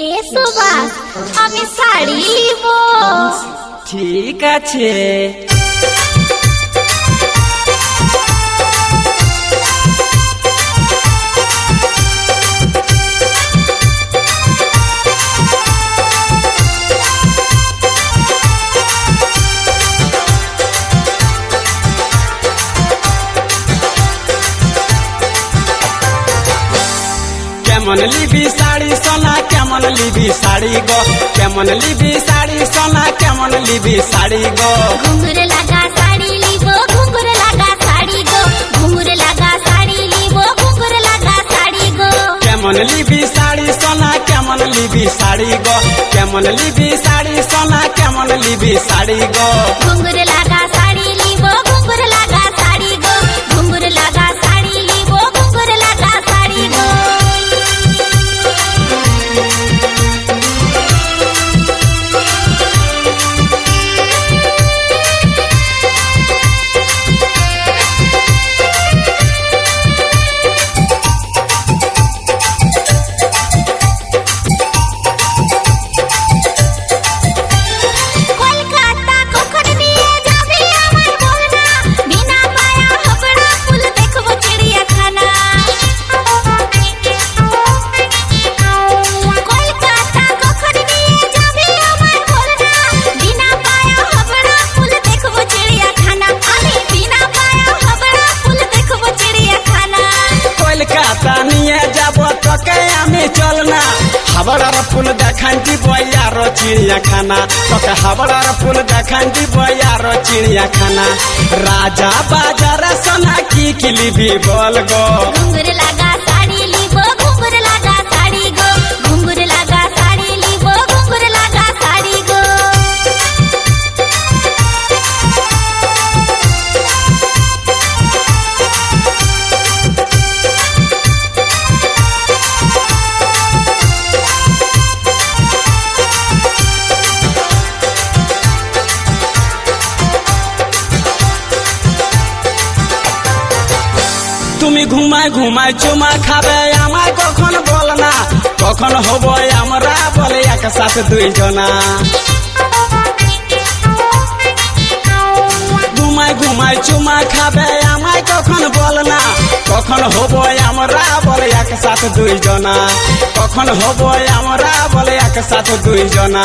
এ সুভাষ আমি শাড়ি নিব ঠিক আছে কেমন লিবি শাড়ি সোনা কেমন লিবি শাড়ি গো? কেমন লিবি শাড়ি সোনা কেমন লিবি শাড়ি গো? ঘুঙুর লাগা শাড়ি নিব ঘুঙুর লাগা শাড়ি গো। ঘুঙুর লাগা শাড়ি নিব ঘুঙুর লাগা শাড়ি গো। কেমন লিবি শাড়ি সোনা কেমন লিবি শাড়ি গো? কেমন লিবি শাড়ি সোনা কেমন লিবি শাড়ি গো? ঘুঙুর লাগা চিড়িয়াখানা রাজা বাজার সোনা কি কিলিবি বল গো ঘুঙুর ঘুমায় ঘুমায় চুমা খাবে, আমায় কখন বল না? কখন হব আমরা বলে একসাথে দুইজনা। ঘুমায় ঘুমায় চুমা খাবে, আমায় কখন বল না? কখন হব আমরা বলে একসাথে দুইজনা? কখন হব আমরা বলে একসাথে দুইজনা?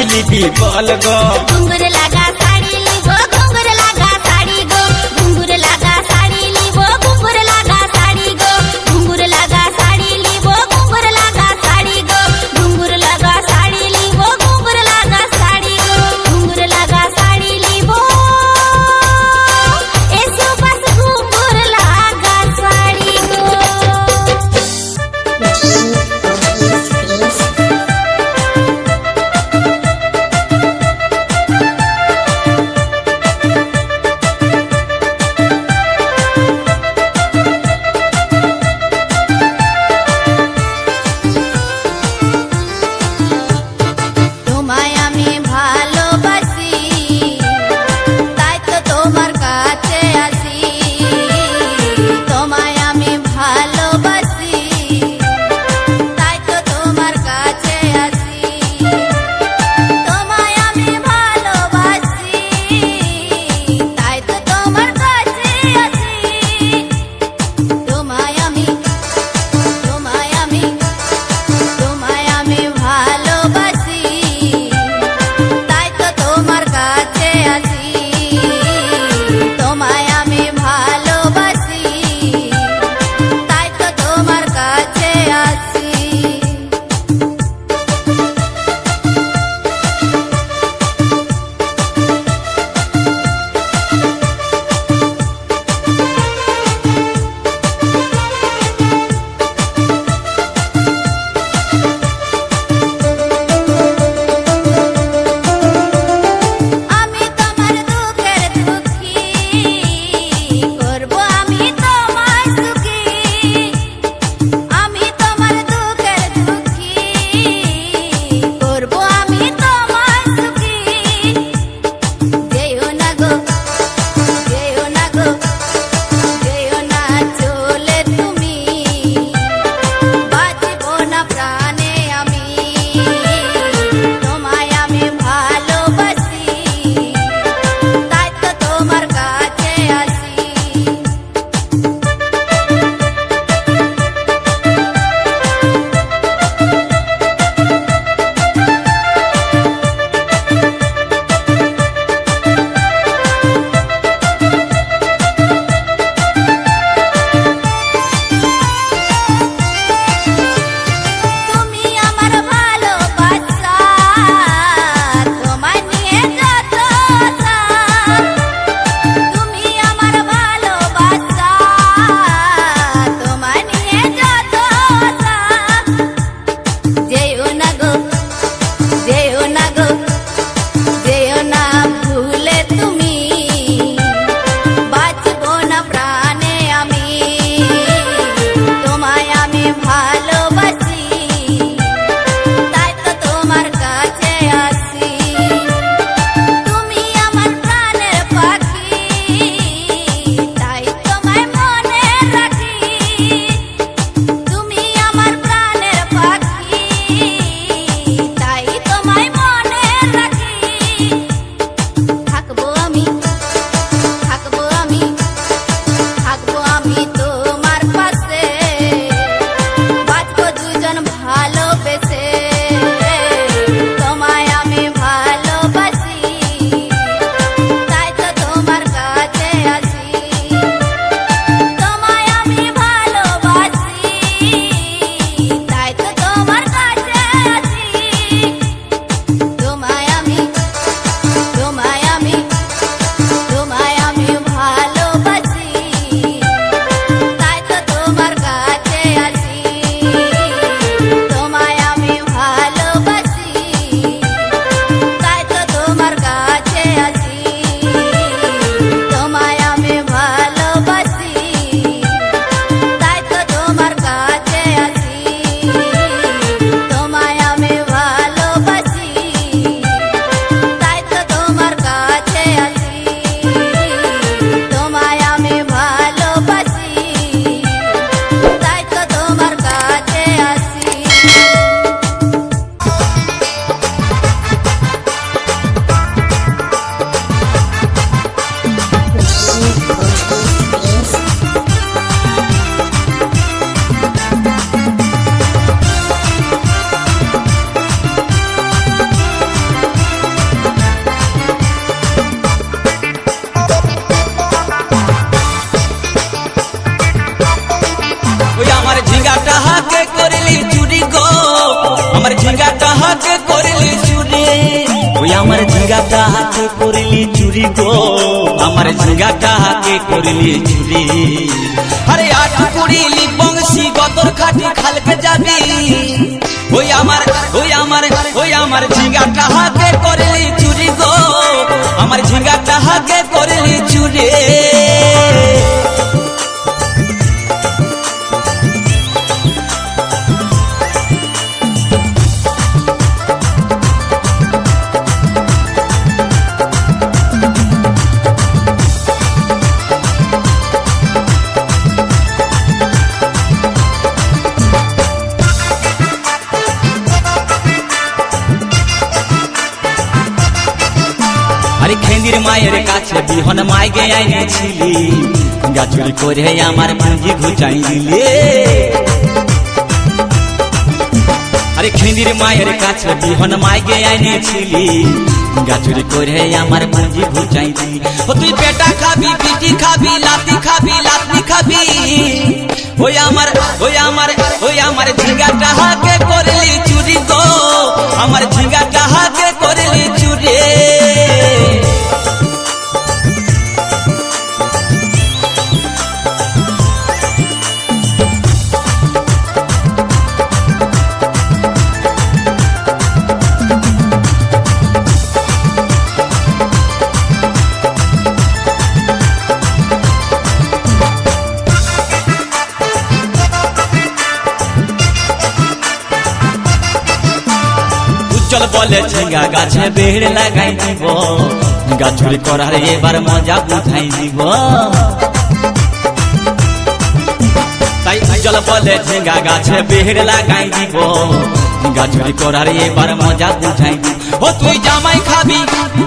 খাবো আমি লেমচা আমার ঝিঙ্গা তাহাকে করিলি চুরি। ওই আমার ঝিঙ্গা তাহাকে করিলি চুরি গো। আমার ঝিঙ্গা তাহাকে করিলি চুরি। আরে আট করিলি বংশী গতর খাটি খালকে যাবি। ওই আমার ওই আমার ওই আমার ঝিঙ্গা তাহাকে করিলি চুরি গো। আমার ঝিঙ্গা তাহাকে করিলি চুরি। মায়ের কাছে বিহন মাইগে আইনেছিলি গাছুরি করে আমার পুঁজি ঘুচাই দিলে আরে খেন্দির মায়ের কাছে বিহন মাইগে আইনেছিলি গাছুরি করে আমার পুঁজি ঘুচাই দিলি ও তুই পেটা খাবি, পিটি খাবি, লাতি খাবি লাতি খাবি। ওই আমার ওই আমার ওই আমার ঝিঙ্গাটা হাকে গাছে বেড় লাগাই দিব। গাছুরি করার এবার মজা বুঝাই দিব। তাই উজ্জ্বল বলে ঝিঙ্গা গাছে বেড় লাগাই দিব। গাছুরি করার এবার মজা বুঝাই ও তুই জামাই খাবি,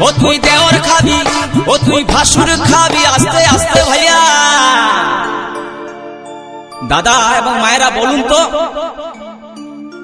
ও তুই দেওর খাবি, ও তুই ভাসুর খাবি, আস্তে আস্তে ভাইয়া। দাদা এবং মায়েরা বলুন তো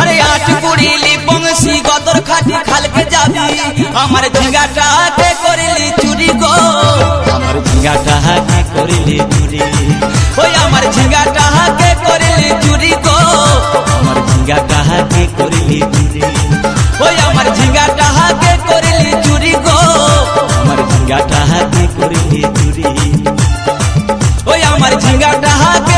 আরে আট কুড়িলি বংশী গদর খাটি খালকে যাবি আমার ঝিঙ্গাটা হাতে করলি চুরি গো আমার ঝিঙ্গাটা হাতে করলি চুরি ওই আমার ঝিঙ্গাটা হাতে করলি চুরি গো আমার ঝিঙ্গাটা হাতে করলি চুরি ওই আমার ঝিঙ্গাটা হাতে করলি চুরি গো আমার ঝিঙ্গাটা হাতে করলি চুরি ওই আমার ঝিঙ্গাটা হাতে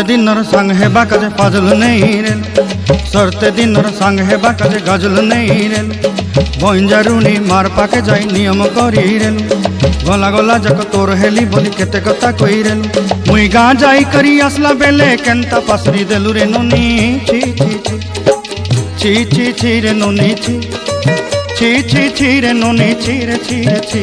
সরতে দিনর সঙ্গ হেবা কাজে ফাজল নেই রে। সরতে দিনর সঙ্গ হেবা কাজে গজল নেই রে। বঞ্জারুনি মার পাকে যাই নিয়ম করি রে। গলা গলা যাক তোর হেলি বলি কেতে কথা কই রে। মুই গা যাই করি আসলা বেলে কেনতা পাসরি দেলু রে ননি, ছি ছি ছি। ছি ছি রে ননি, ছি। ছি ছি ছি রে ননি, ছি রে ছি রে, ছি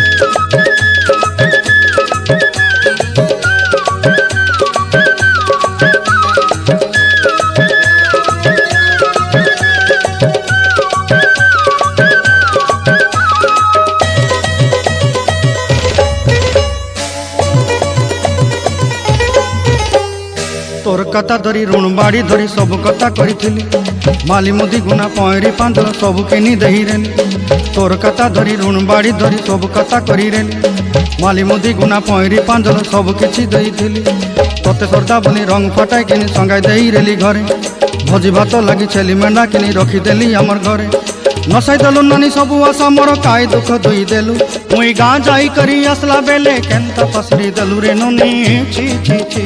কথা ধরি ঋণ বাড়ি ধরি, সব কথা করিছিলি মালি মুদি গুণা পয়রি পাঁদল, সব কিনি দেহিরেনি। তোর কথা ধরি ঋণ বাড়ি ধরি, সব কথা করিরেনি মালি মুদি গুণা পয়রি পাঁদল, সব কিছু দেইছিলি তোতে সর্দা বলি, রং ফাটাই কিনি, সঙ্গাই দেই রেলি ঘরে। ভোজি ভাত লাগি, ছেলি মেন্ডা কিনি, রখি দেলি আমার ঘরে। নসাই দেলু নানি, সবু আশা মোর, কাই দুঃখ দুই দেলু। মুই গাঁ যাই করি, আসলা বেলে কেন্তা পসরি দেলু রে নুনি? ছি ছি ছি।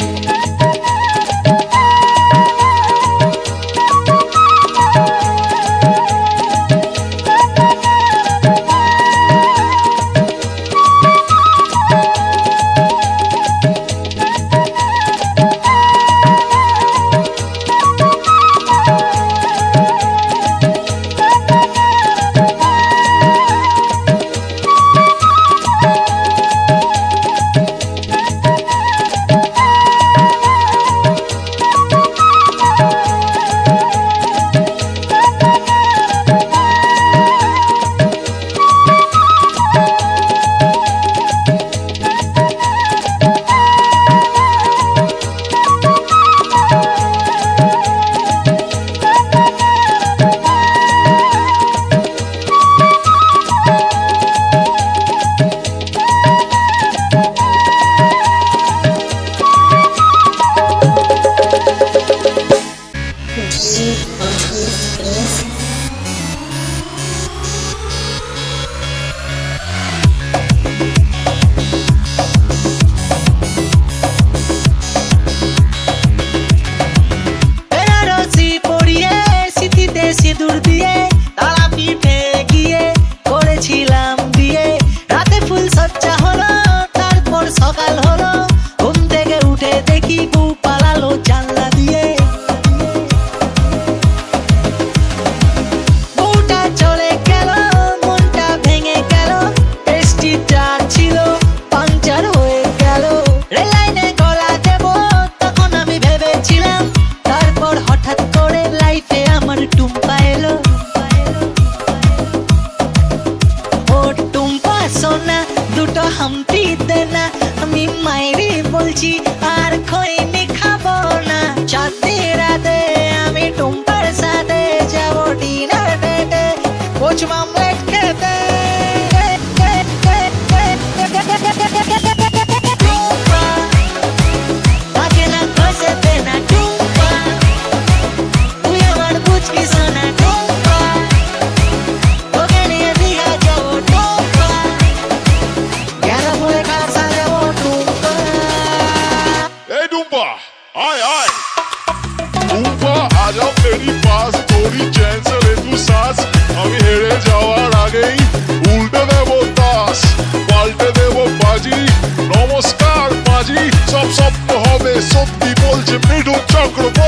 সকাল হলো kocaman স্বপ্ন হবে সত্যি বলছে মৃদু চক্রবর্তী।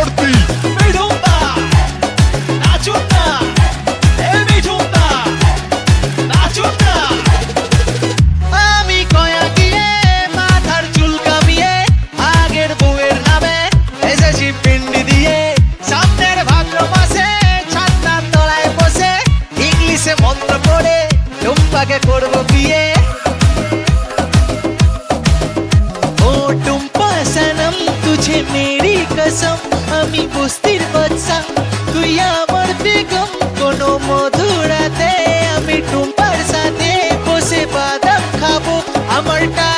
அவள்கிட்ட